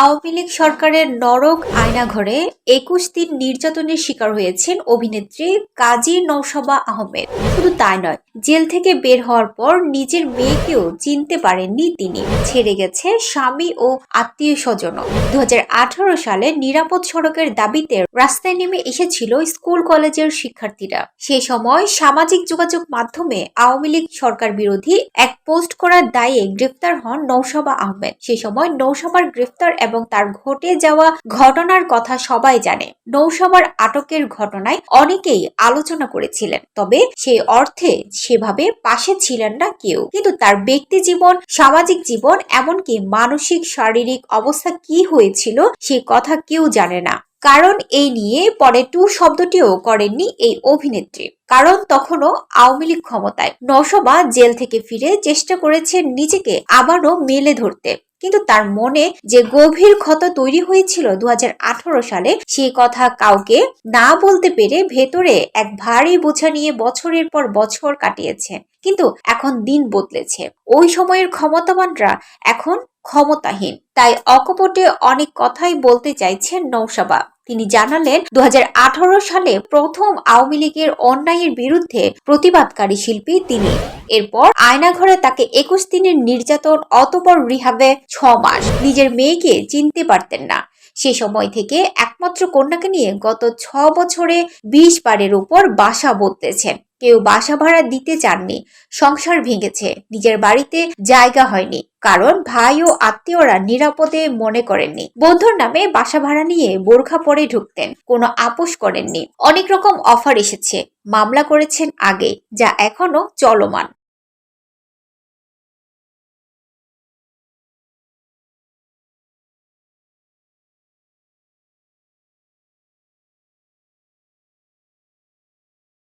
আওয়ামী লীগ সরকারের নরক আয়নাঘরে একুশ দিন নির্যাতনের শিকার হয়েছেন অভিনেত্রী কাজী নৌশবা আহমেদ। শুধু তাই নয়, জেল থেকে বের হওয়ার পর নিজের মেয়েকেও চিনতে পারেননি তিনি। ছেড়ে গেছে স্বামী ও আত্মীয় স্বজনও দু সালে নিরাপদ সড়কের দাবিতে রাস্তায় নেমে এসেছিল স্কুল কলেজের শিক্ষার্থীরা। সে সময় সামাজিক যোগাযোগ মাধ্যমে আওয়ামী লীগ সরকার বিরোধী এক পোস্ট করার দায়ে গ্রেফতার হন নৌশবা আহমেদ। সে সময় নৌশবার গ্রেফতার এবং তার ঘটে যাওয়া ঘটনার কথা সবাই জানে। নৌসভার আটকের ঘটনায় অনেকেই আলোচনা করেছিলেন, তবে সেই অর্থে সেভাবে পাশে ছিলেন না কেউ। কিন্তু তার ব্যক্তি জীবন, সামাজিক জীবন, এমনকি মানসিক, শারীরিক অবস্থা কি হয়েছিল, সে কথা কেউ জানে না। কারণ এই নিয়ে পরে টু শব্দটিও করেননি এই অভিনেত্রী। কারণ তখনও আওয়ামী লীগ ক্ষমতায়। নশবা জেল থেকে ফিরে চেষ্টা করেছেন নিজেকে আবারও মেলে ধরতে। কিন্তু তার মনে যে গভীর ক্ষত তৈরি হয়েছিল দু হাজার আঠারো সালে সেই কথা কাউকে না বলতে পেরে ভেতরে এক ভারী বোঝা নিয়ে বছরের পর বছর কাটিয়েছে। কিন্তু এখন দিন বদলেছে। ওই সময়ের ক্ষমতাবানরা এখন ক্ষমতাহীন। তাই অকপটে অনেক কথাই বলতে চাইছেন নৌশাবা তিনি জানালেন দু হাজার আঠারো সালে প্রথম আওয়ামী লীগের অন্যায়ের বিরুদ্ধে প্রতিবাদকারী শিল্পী তিনি। এরপর আয়নাঘরে তাকে একুশ দিনের নির্যাতন অতপর রিহাবে ছ মাস। নিজের মেয়েকে চিনতে পারতেন না। সে সময় থেকে একমাত্র কন্যাকে নিয়ে গত ছ বছরে বিশ বারের উপর বাসা বদলেছেন। কেউ বাসা ভাড়া দিতে চাননি, সংসার ভেঙেছে, নিজের বাড়িতে জায়গা হয়নি, কারণ ভাই ও আত্মীয়রা নিরাপদে মনে করেননি। বন্ধুর নামে বাসা ভাড়া নিয়ে বোরখা পরে ঢুকতেন, কোনো আপোষ করেননি। অনেক রকম অফার এসেছে, মামলা করেছেন আগে, যা এখনও চলমান।